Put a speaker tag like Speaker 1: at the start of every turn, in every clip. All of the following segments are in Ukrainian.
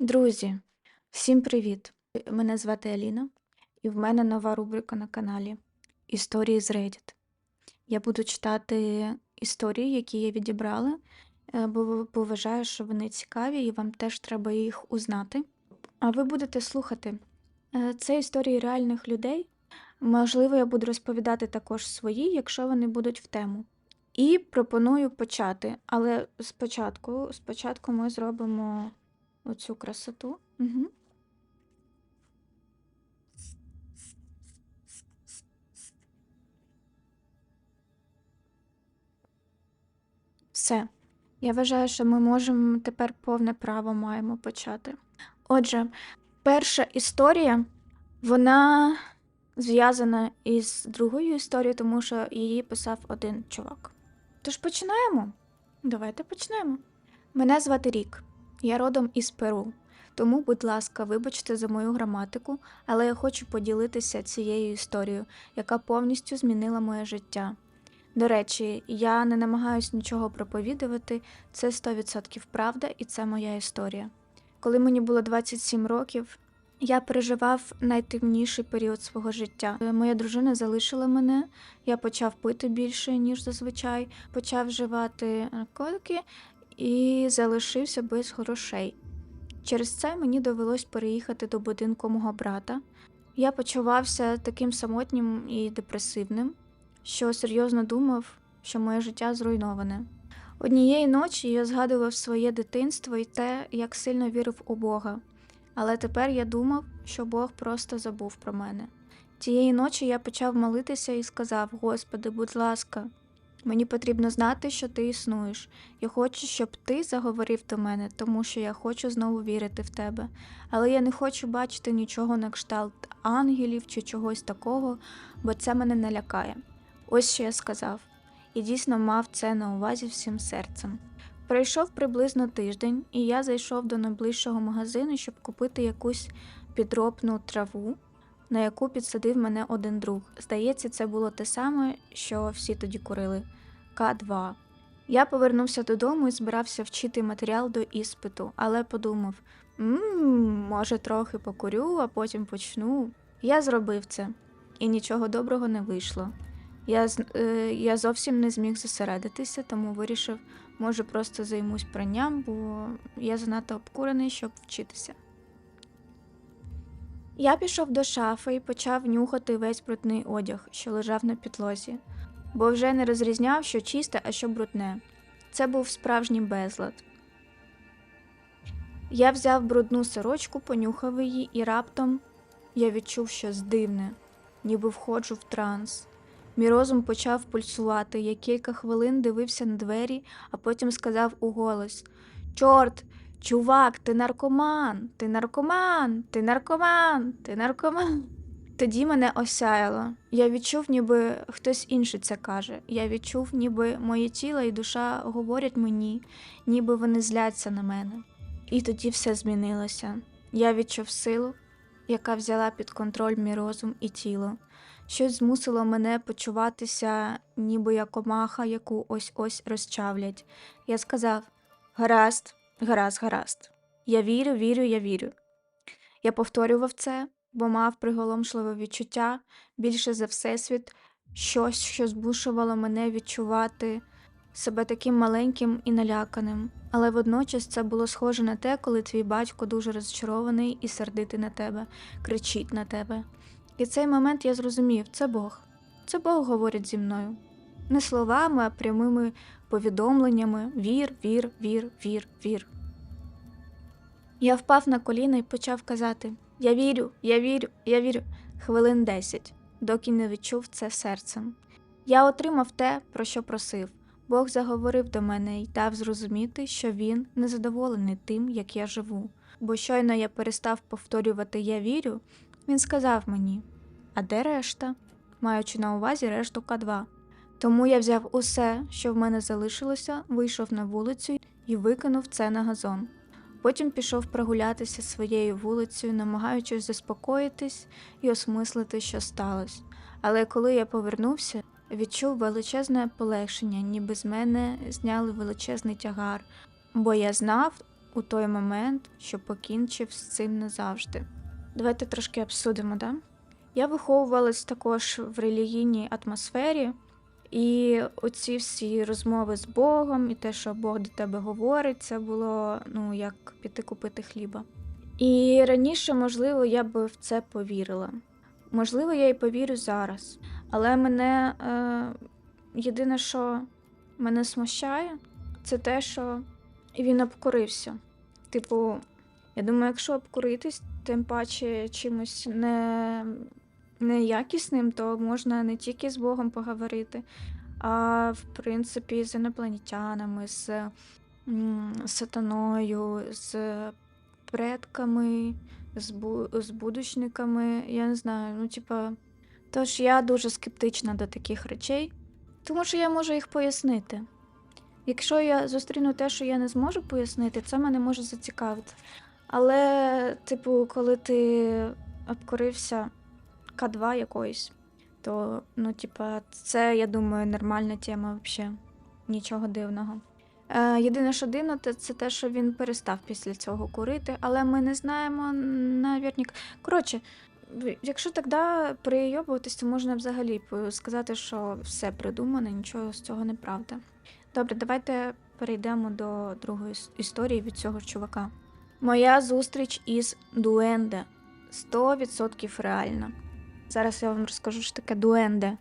Speaker 1: Друзі, всім привіт! Мене звати Аліна, і в мене нова рубрика на каналі Історії з Reddit. Я буду читати історії, які я відібрала, е, бо вважаю, що вони цікаві, і вам теж треба їх узнати. А ви будете слухати. Е, Це історії реальних людей. Можливо, я буду розповідати також свої, якщо вони будуть в тему. І пропоную почати. Але спочатку, спочатку ми зробимо оцю красоту. Угу. Все. Я вважаю, що ми можемо тепер повне право маємо почати. Отже, перша історія, вона зв'язана із другою історією, тому що її писав один чувак. Тож починаємо. Давайте почнемо. Мене звати Рік. Я родом із Перу. Тому, будь ласка, вибачте за мою граматику, але я хочу поділитися цією історією, яка повністю змінила моє життя. До речі, я не намагаюся нічого проповідувати, це 100% правда і це моя історія. Коли мені було 27 років, я переживав найтемніший період свого життя. Моя дружина залишила мене, я почав пити більше, ніж зазвичай, почав вживати наркотики і залишився без грошей. Через це мені довелось переїхати до будинку мого брата. Я почувався таким самотнім і депресивним, що серйозно думав, що моє життя зруйноване. Однієї ночі я згадував своє дитинство і те, як сильно вірив у Бога. Але тепер я думав, що Бог просто забув про мене. Тієї ночі я почав молитися і сказав: Господи, будь ласка, мені потрібно знати, що ти існуєш. Я хочу, щоб ти заговорив до мене, тому що я хочу знову вірити в тебе. Але я не хочу бачити нічого на кшталт ангелів чи чогось такого, бо це мене не лякає. Ось що я сказав, і дійсно мав це на увазі всім серцем. Пройшов приблизно тиждень, і я зайшов до найближчого магазину, щоб купити якусь підробну траву, на яку підсадив мене один друг. Здається, це було те саме, що всі тоді курили К2. Я повернувся додому і збирався вчити матеріал до іспиту, але подумав: «Ммм, може, трохи покурю, а потім почну. Я зробив це, і нічого доброго не вийшло. Я, е, я зовсім не зміг зосередитися, тому вирішив, може, просто займусь пранням, бо я занадто обкурений, щоб вчитися. Я пішов до шафи і почав нюхати весь брудний одяг, що лежав на підлозі, бо вже не розрізняв, що чисте, а що брудне. Це був справжній безлад. Я взяв брудну сорочку, понюхав її, і раптом я відчув щось дивне, ніби входжу в транс. Мій розум почав пульсувати. Я кілька хвилин дивився на двері, а потім сказав уголос: Чорт, чувак, ти наркоман, ти наркоман, ти наркоман, ти наркоман. Тоді мене осяяло. Я відчув, ніби хтось інший це каже. Я відчув, ніби моє тіло і душа говорять мені, ніби вони зляться на мене. І тоді все змінилося. Я відчув силу, яка взяла під контроль мій розум і тіло. Щось змусило мене почуватися, ніби я комаха, яку ось ось розчавлять. Я сказав: гаразд, гаразд, гаразд. Я вірю, вірю, я вірю. Я повторював це, бо мав приголомшливе відчуття, більше за всесвіт, щось, що змушувало мене відчувати себе таким маленьким і наляканим. Але водночас це було схоже на те, коли твій батько дуже розчарований і сердитий на тебе, кричить на тебе. І цей момент я зрозумів це Бог. Це Бог говорить зі мною. Не словами, а прямими повідомленнями вір, вір, вір, вір, вір. Я впав на коліна і почав казати Я вірю, я вірю, я вірю. Хвилин десять, доки не відчув це серцем. Я отримав те, про що просив. Бог заговорив до мене і дав зрозуміти, що він незадоволений тим, як я живу. Бо щойно я перестав повторювати Я вірю, він сказав мені, а де решта? маючи на увазі решту К2. Тому я взяв усе, що в мене залишилося, вийшов на вулицю і викинув це на газон. Потім пішов прогулятися своєю вулицею, намагаючись заспокоїтись і осмислити, що сталося. Але коли я повернувся, відчув величезне полегшення, ніби з мене зняли величезний тягар, бо я знав у той момент, що покінчив з цим назавжди. Давайте трошки обсудимо, да? Я виховувалась також в релігійній атмосфері, і оці всі розмови з Богом, і те, що Бог до тебе говорить, це було ну, як піти купити хліба. І раніше, можливо, я би в це повірила. Можливо, я і повірю зараз. Але мене е, єдине, що мене смущає, це те, що він обкурився. Типу, я думаю, якщо обкуритись, тим паче чимось не, неякісним, то можна не тільки з Богом поговорити, а в принципі з інопланетянами, з сатаною, з предками, з, бу- з будучниками. Я не знаю, ну, типа. Тож я дуже скептична до таких речей, тому що я можу їх пояснити. Якщо я зустріну те, що я не зможу пояснити, це мене може зацікавити. Але, типу, коли ти обкорився К2 якоїсь, то, ну, типа, це, я думаю, нормальна тема взагалі. Нічого дивного. Е, єдине, що дивно, це, те, що він перестав після цього курити, але ми не знаємо навірник. Коротше, якщо тоді прийобуватись, то можна взагалі сказати, що все придумано, нічого з цього не правда. Добре, давайте перейдемо до другої історії від цього чувака. Моя зустріч із Дуенде 100% реальна. Зараз я вам розкажу, що таке Дуенде.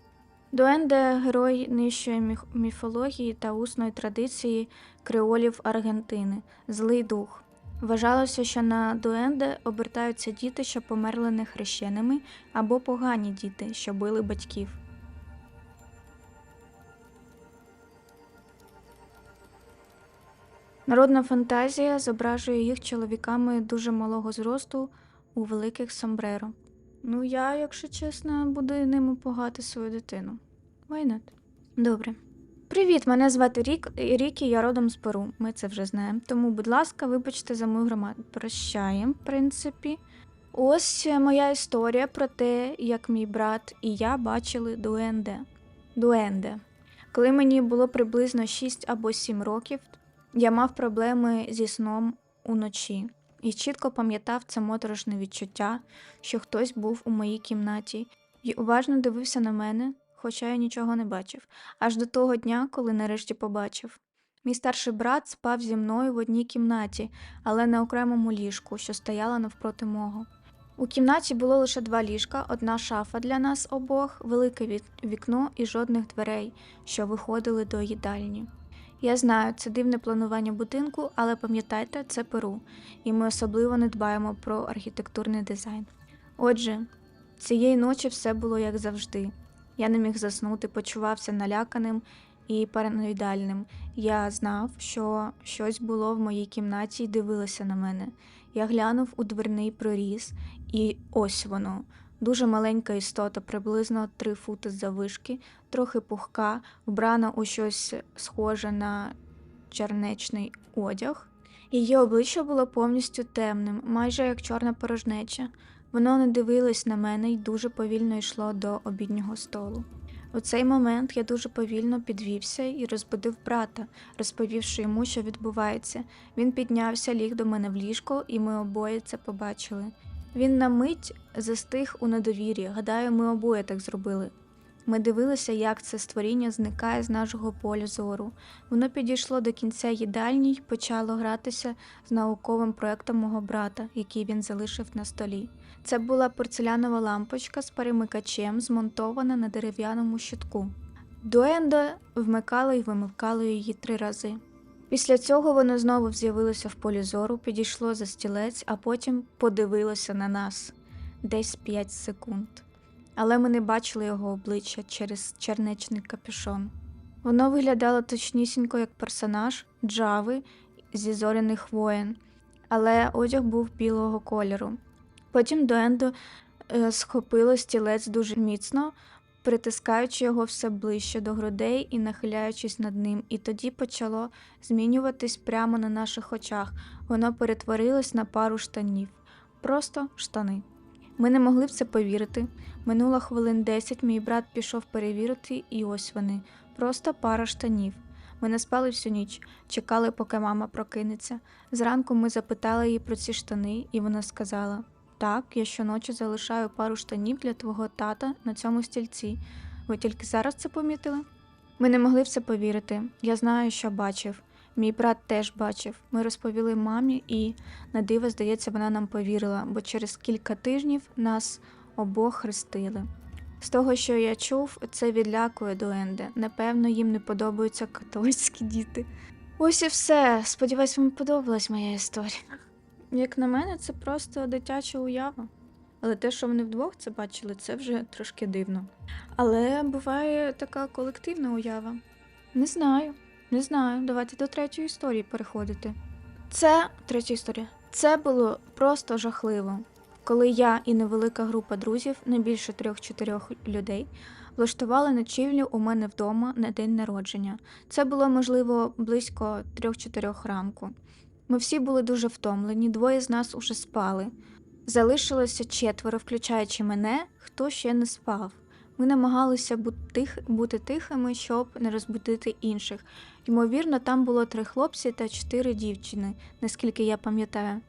Speaker 1: Дуенде герой нижчої міф- міфології та усної традиції креолів Аргентини, злий дух. Вважалося, що на дуенде обертаються діти, що померли нехрещеними, або погані діти, що били батьків. Народна фантазія зображує їх чоловіками дуже малого зросту у великих сомбреро. Ну, я, якщо чесно, буду ними пугати свою дитину. Not? Добре. Привіт, мене звати Рік, Рікі, я родом з Перу. Ми це вже знаємо. Тому, будь ласка, вибачте за мою громаду. Прощаємо, в принципі. Ось е, моя історія про те, як мій брат і я бачили дуенде. Дуенде. Коли мені було приблизно 6 або 7 років, я мав проблеми зі сном уночі і чітко пам'ятав це моторошне відчуття, що хтось був у моїй кімнаті і уважно дивився на мене, хоча я нічого не бачив, аж до того дня, коли нарешті побачив. Мій старший брат спав зі мною в одній кімнаті, але на окремому ліжку, що стояла навпроти мого. У кімнаті було лише два ліжка, одна шафа для нас обох, велике вікно і жодних дверей, що виходили до їдальні. Я знаю, це дивне планування будинку, але пам'ятайте, це Перу, і ми особливо не дбаємо про архітектурний дизайн. Отже, цієї ночі все було як завжди. Я не міг заснути, почувався наляканим і параноїдальним. Я знав, що щось було в моїй кімнаті і дивилося на мене. Я глянув у дверний проріз, і ось воно. Дуже маленька істота, приблизно 3 фути заввишки, трохи пухка, вбрана у щось схоже на чернечний одяг. Її обличчя було повністю темним, майже як чорна порожнеча. Воно не дивилось на мене і дуже повільно йшло до обіднього столу. У цей момент я дуже повільно підвівся і розбудив брата, розповівши йому, що відбувається. Він піднявся, ліг до мене в ліжко, і ми обоє це побачили. Він на мить застиг у недовір'ї. Гадаю, ми обоє так зробили. Ми дивилися, як це створіння зникає з нашого поля зору. Воно підійшло до кінця їдальні й почало гратися з науковим проектом мого брата, який він залишив на столі. Це була порцелянова лампочка з перемикачем, змонтована на дерев'яному щитку. Дуенда вмикало і вимикало її три рази. Після цього воно знову з'явилося в полі зору, підійшло за стілець, а потім подивилося на нас десь 5 секунд. Але ми не бачили його обличчя через чернечний капюшон. Воно виглядало точнісінько як персонаж Джави зі зоряних воєн, але одяг був білого кольору. Потім Дуендо е, схопило стілець дуже міцно, притискаючи його все ближче до грудей і нахиляючись над ним, і тоді почало змінюватись прямо на наших очах. Воно перетворилось на пару штанів. Просто штани. Ми не могли в це повірити. Минуло хвилин десять, мій брат пішов перевірити, і ось вони. Просто пара штанів. Ми не спали всю ніч, чекали, поки мама прокинеться. Зранку ми запитали її про ці штани, і вона сказала: Так, я щоночі залишаю пару штанів для твого тата на цьому стільці. Ви тільки зараз це помітили? Ми не могли в це повірити. Я знаю, що бачив. Мій брат теж бачив. Ми розповіли мамі, і на диво, здається, вона нам повірила, бо через кілька тижнів нас обох хрестили. З того, що я чув, це відлякує Дуенде. Напевно, їм не подобаються католицькі діти. Ось і все. Сподіваюсь, вам подобалась моя історія. Як на мене, це просто дитяча уява. Але те, що вони вдвох це бачили, це вже трошки дивно. Але буває така колективна уява. Не знаю, не знаю. Давайте до третьої історії переходити. Це третя історія. Це було просто жахливо. Коли я і невелика група друзів, не більше трьох-чотирьох людей, влаштували ночівлю у мене вдома на день народження. Це було можливо близько трьох-чотирьох ранку. Ми всі були дуже втомлені, двоє з нас уже спали. Залишилося четверо, включаючи мене, хто ще не спав. Ми намагалися бути, тихими, щоб не розбудити інших. Ймовірно, там було три хлопці та чотири дівчини, наскільки я пам'ятаю.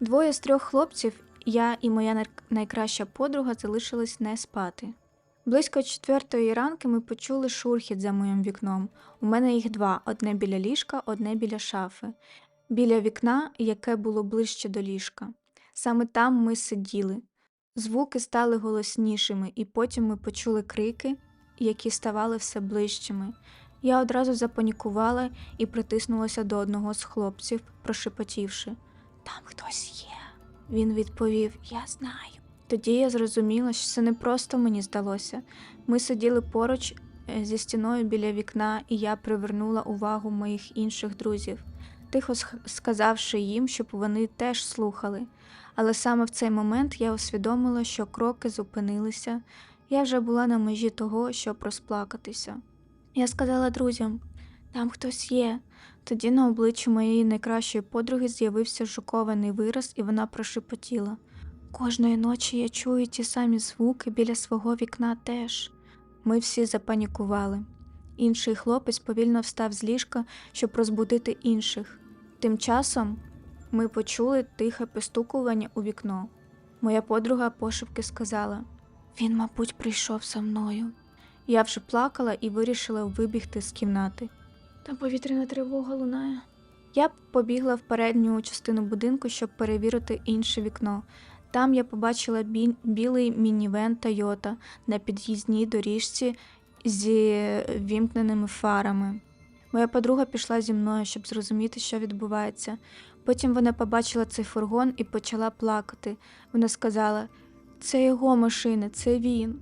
Speaker 1: Двоє з трьох хлопців, я і моя найкраща подруга, залишились не спати. Близько четвертої ранки ми почули шурхіт за моїм вікном. У мене їх два: одне біля ліжка, одне біля шафи. Біля вікна, яке було ближче до ліжка. Саме там ми сиділи. Звуки стали голоснішими, і потім ми почули крики, які ставали все ближчими. Я одразу запанікувала і притиснулася до одного з хлопців, прошепотівши: Там хтось є. Він відповів: Я знаю. Тоді я зрозуміла, що це не просто мені здалося. Ми сиділи поруч е, зі стіною біля вікна, і я привернула увагу моїх інших друзів, тихо сказавши їм, щоб вони теж слухали. Але саме в цей момент я усвідомила, що кроки зупинилися. Я вже була на межі того, щоб розплакатися. Я сказала друзям: там хтось є. Тоді на обличчі моєї найкращої подруги з'явився шокований вираз, і вона прошепотіла. Кожної ночі я чую ті самі звуки біля свого вікна теж. Ми всі запанікували. Інший хлопець повільно встав з ліжка, щоб розбудити інших. Тим часом ми почули тихе постукування у вікно. Моя подруга пошепки сказала: Він, мабуть, прийшов за мною. Я вже плакала і вирішила вибігти з кімнати. Там повітряна тривога лунає. Я побігла в передню частину будинку, щоб перевірити інше вікно. Там я побачила бі- білий мінівен Тойота на під'їзній доріжці зі вімкненими фарами. Моя подруга пішла зі мною, щоб зрозуміти, що відбувається. Потім вона побачила цей фургон і почала плакати. Вона сказала: Це його машина, це він.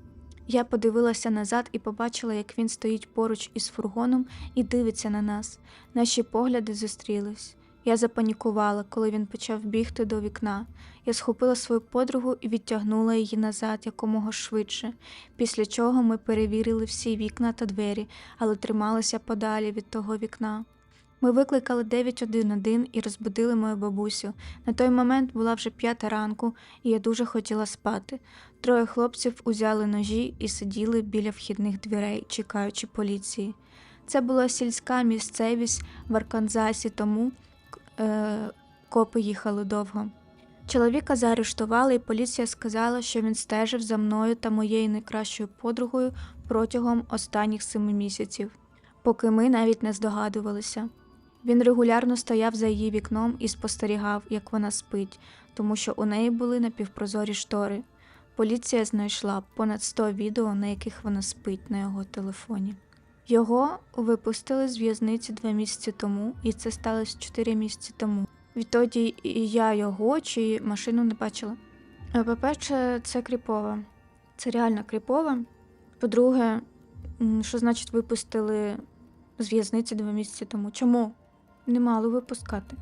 Speaker 1: Я подивилася назад і побачила, як він стоїть поруч із фургоном і дивиться на нас. Наші погляди зустрілись. Я запанікувала, коли він почав бігти до вікна. Я схопила свою подругу і відтягнула її назад якомога швидше, після чого ми перевірили всі вікна та двері, але трималися подалі від того вікна. Ми викликали 911 і розбудили мою бабусю. На той момент була вже п'ята ранку, і я дуже хотіла спати. Троє хлопців узяли ножі і сиділи біля вхідних дверей, чекаючи поліції. Це була сільська місцевість в Арканзасі, тому е, копи їхали довго. Чоловіка заарештували, і поліція сказала, що він стежив за мною та моєю найкращою подругою протягом останніх семи місяців, поки ми навіть не здогадувалися. Він регулярно стояв за її вікном і спостерігав, як вона спить, тому що у неї були напівпрозорі штори. Поліція знайшла понад 100 відео, на яких вона спить на його телефоні. Його випустили з в'язниці два місяці тому, і це сталося 4 місяці тому. Відтоді і я його чи машину не бачила. Е, По-перше, це кріпово. Це реально кріпово. По-друге, що значить випустили з в'язниці два місяці тому? Чому? Не мали випускати.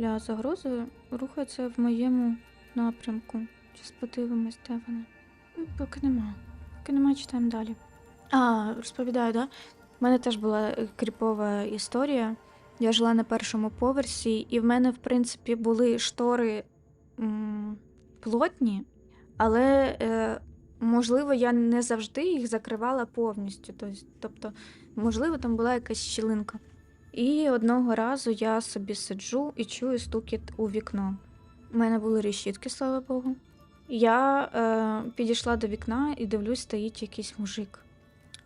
Speaker 1: Ля загрози рухається в моєму напрямку. Зараз подивимось, де вони. Ну, Поки нема. Поки нема, читаємо далі. А, розповідаю, да? У мене теж була е, кріпова історія. Я жила на першому поверсі, і в мене, в принципі, були штори м, плотні, але, е, можливо, я не завжди їх закривала повністю. Тобто, можливо, там була якась щілинка. І одного разу я собі сиджу і чую стукіт у вікно. У мене були решітки, слава Богу. Я е, підійшла до вікна і дивлюсь, стоїть якийсь мужик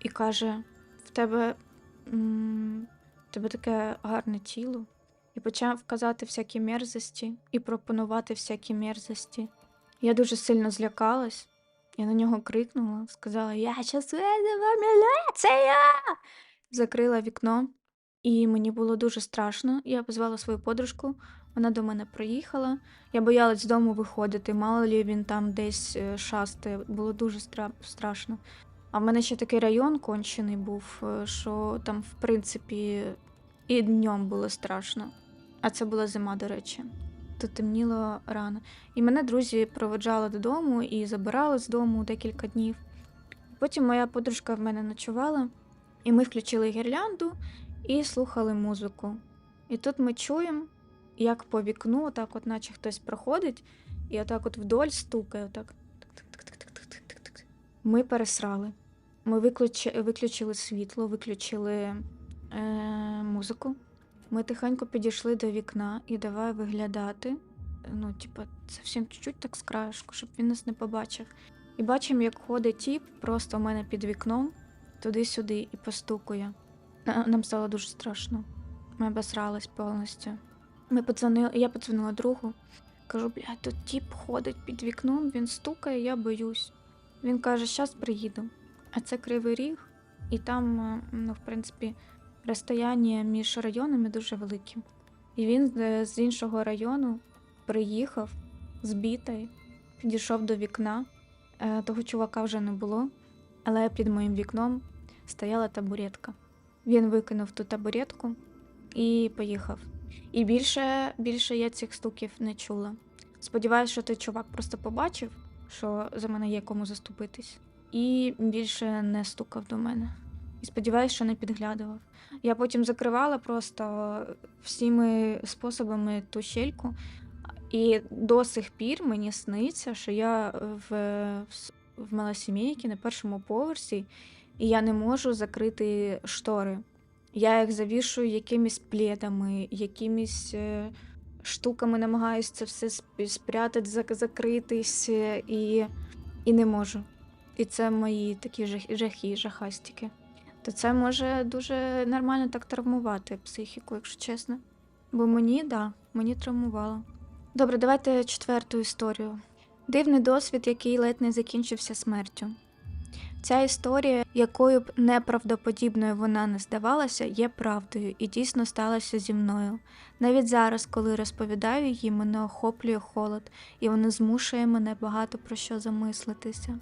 Speaker 1: і каже: тебе, м, тебе таке гарне тіло. І почав казати всякі мерзості і пропонувати всякі мерзості. Я дуже сильно злякалась. Я на нього крикнула, сказала: Я щас визову міліцію! Закрила вікно, і мені було дуже страшно. Я позвала свою подружку, вона до мене приїхала. Я боялась з дому виходити, мало лі він там десь е, шастає, було дуже стра- страшно. А в мене ще такий район кончений був, е, що там, в принципі, і днем було страшно. А це була зима, до речі. То темніло рано. І мене друзі проведжали додому і забирали з дому декілька днів. Потім моя подружка в мене ночувала, і ми включили гірлянду і слухали музику. І тут ми чуємо, як по вікну, отак, от, наче хтось проходить, і отак от вдоль стукає. Отак. Ми пересрали. Ми виключи, виключили світло, виключили е, музику. Ми тихенько підійшли до вікна і давай виглядати. Ну, типа, зовсім чуть-чуть так з краєшку, щоб він нас не побачив. І бачимо, як ходить тіп просто у мене під вікном, туди-сюди і постукує. Нам стало дуже страшно. Ми обосрались повністю. Ми подзвонили, я подзвонила другу. Кажу, блядь, тут тіп ходить під вікном, він стукає, я боюсь. Він каже, щас приїду. А це кривий ріг, і там, е, ну, в принципі, розстояння між районами дуже велике. І він е, з іншого району приїхав збитий, підійшов до вікна. Е, Того чувака вже не було, але під моїм вікном стояла табуретка. Він викинув ту табуретку і поїхав. І більше, більше я цих стуків не чула. Сподіваюсь, що той чувак просто побачив, що за мене є кому заступитись, і більше не стукав до мене. І сподіваюся, що не підглядував. Я потім закривала просто всіми способами ту щельку, і до сих пір мені сниться, що я в, в, малосімейці на першому поверсі, і я не можу закрити штори. Я їх завішую якимись пледами, якимись е, штуками намагаюся це все спрятати, закритись, е, і, і не можу. І це мої такі жах, жахи, жахастики. То це може дуже нормально так травмувати психіку, якщо чесно. Бо мені, да, мені травмувало. Добре, давайте четверту історію. Дивний досвід, який ледь не закінчився смертю. Ця історія, якою б неправдоподібною вона не здавалася, є правдою і дійсно сталася зі мною. Навіть зараз, коли розповідаю її, мене охоплює холод, і воно змушує мене багато про що замислитися.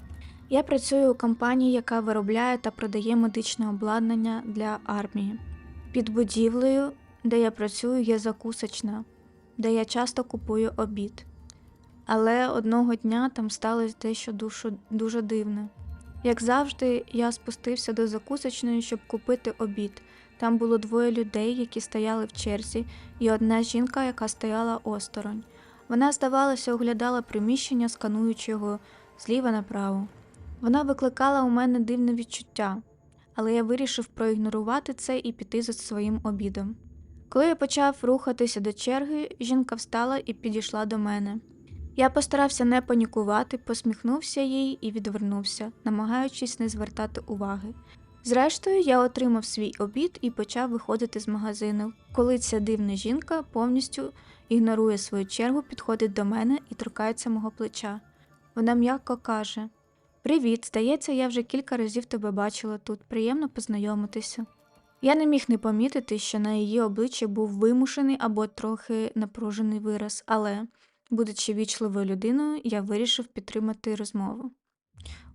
Speaker 1: Я працюю у компанії, яка виробляє та продає медичне обладнання для армії. Під будівлею, де я працюю, є закусочна, де я часто купую обід. Але одного дня там сталося дещо душу- дуже дивне. Як завжди, я спустився до закусочної, щоб купити обід. Там було двоє людей, які стояли в черзі, і одна жінка, яка стояла осторонь. Вона, здавалося, оглядала приміщення, скануючи його зліва направо. Вона викликала у мене дивне відчуття, але я вирішив проігнорувати це і піти за своїм обідом. Коли я почав рухатися до черги, жінка встала і підійшла до мене. Я постарався не панікувати, посміхнувся їй і відвернувся, намагаючись не звертати уваги. Зрештою, я отримав свій обід і почав виходити з магазину, коли ця дивна жінка повністю ігнорує свою чергу, підходить до мене і торкається мого плеча. Вона м'яко каже: Привіт, здається, я вже кілька разів тебе бачила тут, приємно познайомитися. Я не міг не помітити, що на її обличчі був вимушений або трохи напружений вираз, але, будучи вічливою людиною, я вирішив підтримати розмову.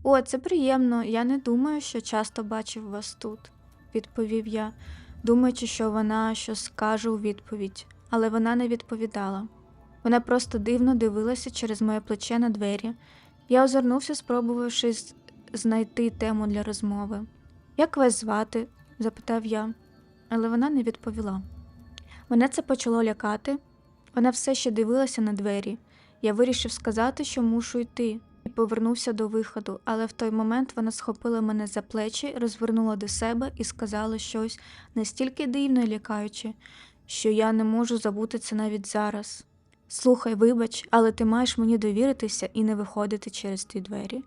Speaker 1: О, це приємно, я не думаю, що часто бачив вас тут, відповів я, думаючи, що вона щось скаже у відповідь, але вона не відповідала. Вона просто дивно дивилася через моє плече на двері. Я озирнувся, спробувавши знайти тему для розмови. Як вас звати? запитав я, але вона не відповіла. Мене це почало лякати. Вона все ще дивилася на двері. Я вирішив сказати, що мушу йти, і повернувся до виходу, але в той момент вона схопила мене за плечі, розвернула до себе і сказала щось настільки дивне і лякаюче, що я не можу забути це навіть зараз. Слухай, вибач, але ти маєш мені довіритися і не виходити через ті двері.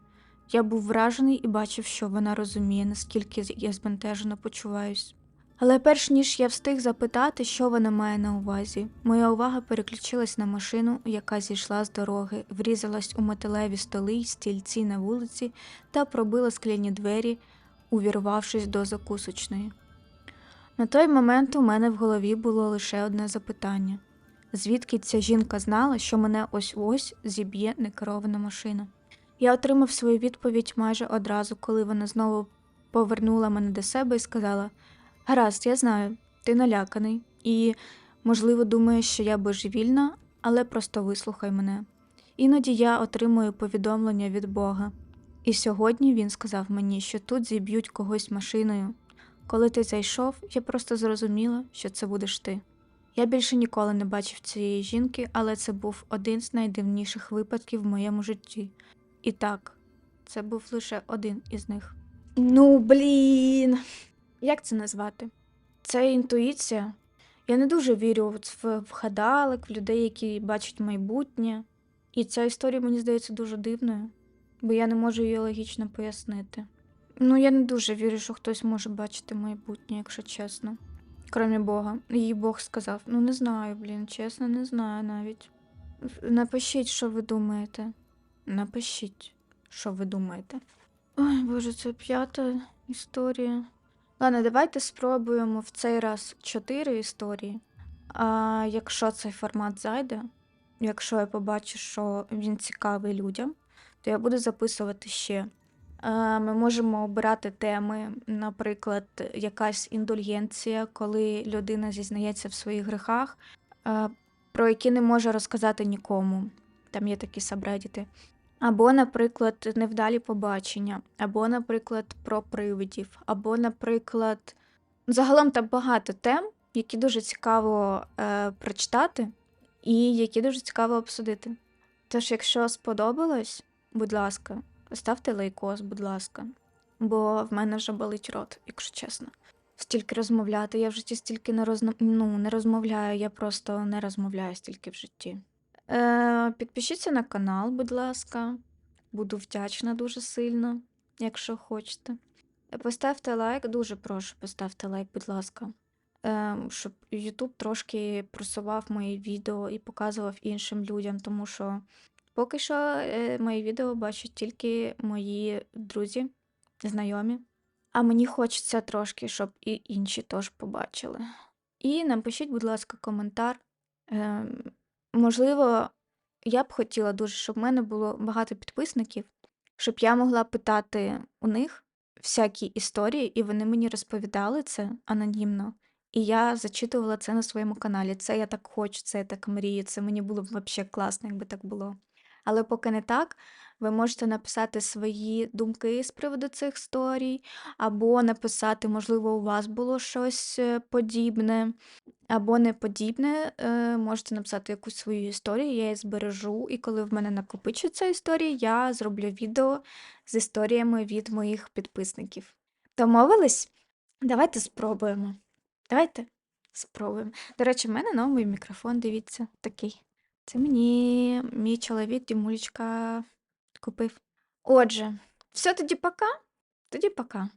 Speaker 1: Я був вражений і бачив, що вона розуміє, наскільки я збентежено почуваюсь. Але перш ніж я встиг запитати, що вона має на увазі, моя увага переключилась на машину, яка зійшла з дороги, врізалась у металеві столи й стільці на вулиці та пробила скляні двері, увірвавшись до закусочної. На той момент у мене в голові було лише одне запитання: звідки ця жінка знала, що мене ось ось зіб'є некерована машина? Я отримав свою відповідь майже одразу, коли вона знову повернула мене до себе і сказала: Гаразд, я знаю, ти наляканий, і, можливо, думаєш, що я божевільна, але просто вислухай мене. Іноді я отримую повідомлення від Бога. І сьогодні він сказав мені, що тут зіб'ють когось машиною. Коли ти зайшов, я просто зрозуміла, що це будеш ти. Я більше ніколи не бачив цієї жінки, але це був один з найдивніших випадків в моєму житті. І так, це був лише один із них. Ну, блін. Як це назвати? Це інтуїція. Я не дуже вірю в, в гадалок, в людей, які бачать майбутнє. І ця історія мені здається дуже дивною, бо я не можу її логічно пояснити. Ну, я не дуже вірю, що хтось може бачити майбутнє, якщо чесно. Крім Бога. Їй Бог сказав: ну не знаю, блін, чесно, не знаю навіть. Напишіть, що ви думаєте. Напишіть, що ви думаєте. Ой, боже, це п'ята історія. Ладно, давайте спробуємо в цей раз чотири історії. А якщо цей формат зайде, якщо я побачу, що він цікавий людям, то я буду записувати ще. А, Ми можемо обирати теми, наприклад, якась індульгенція, коли людина зізнається в своїх грехах, про які не може розказати нікому. Там є такі сабредіти. Або, наприклад, невдалі побачення, або, наприклад, про привидів, або, наприклад, загалом там багато тем, які дуже цікаво е, прочитати, і які дуже цікаво обсудити. Тож, якщо сподобалось, будь ласка, ставте лайкос, будь ласка, бо в мене вже болить рот, якщо чесно. Стільки розмовляти. Я в житті стільки не розно... ну, не розмовляю, я просто не розмовляю стільки в житті. Е, Підпишіться на канал, будь ласка. Буду вдячна дуже сильно, якщо хочете. Поставте лайк, дуже прошу, поставте лайк, будь ласка. Е, щоб YouTube трошки просував мої відео і показував іншим людям, тому що поки що е, мої відео бачать тільки мої друзі, знайомі. А мені хочеться трошки, щоб і інші теж побачили. І напишіть, будь ласка, коментар. Е, можливо, я б хотіла дуже, щоб в мене було багато підписників, щоб я могла питати у них всякі історії, і вони мені розповідали це анонімно. І я зачитувала це на своєму каналі. Це я так хочу, це я так мрію. Це мені було б взагалі класно, якби так було. Але поки не так, ви можете написати свої думки з приводу цих історій, або написати, можливо, у вас було щось е, подібне, або не подібне. Е, Можете написати якусь свою історію, я її збережу, і коли в мене накопичиться історія, я зроблю відео з історіями від моїх підписників. Домовились? Давайте спробуємо. Давайте спробуємо. До речі, в мене новий мікрофон, дивіться, такий. Це мені мій чоловік Дімулечка купив. Отже, все тоді пока. Тоді пока.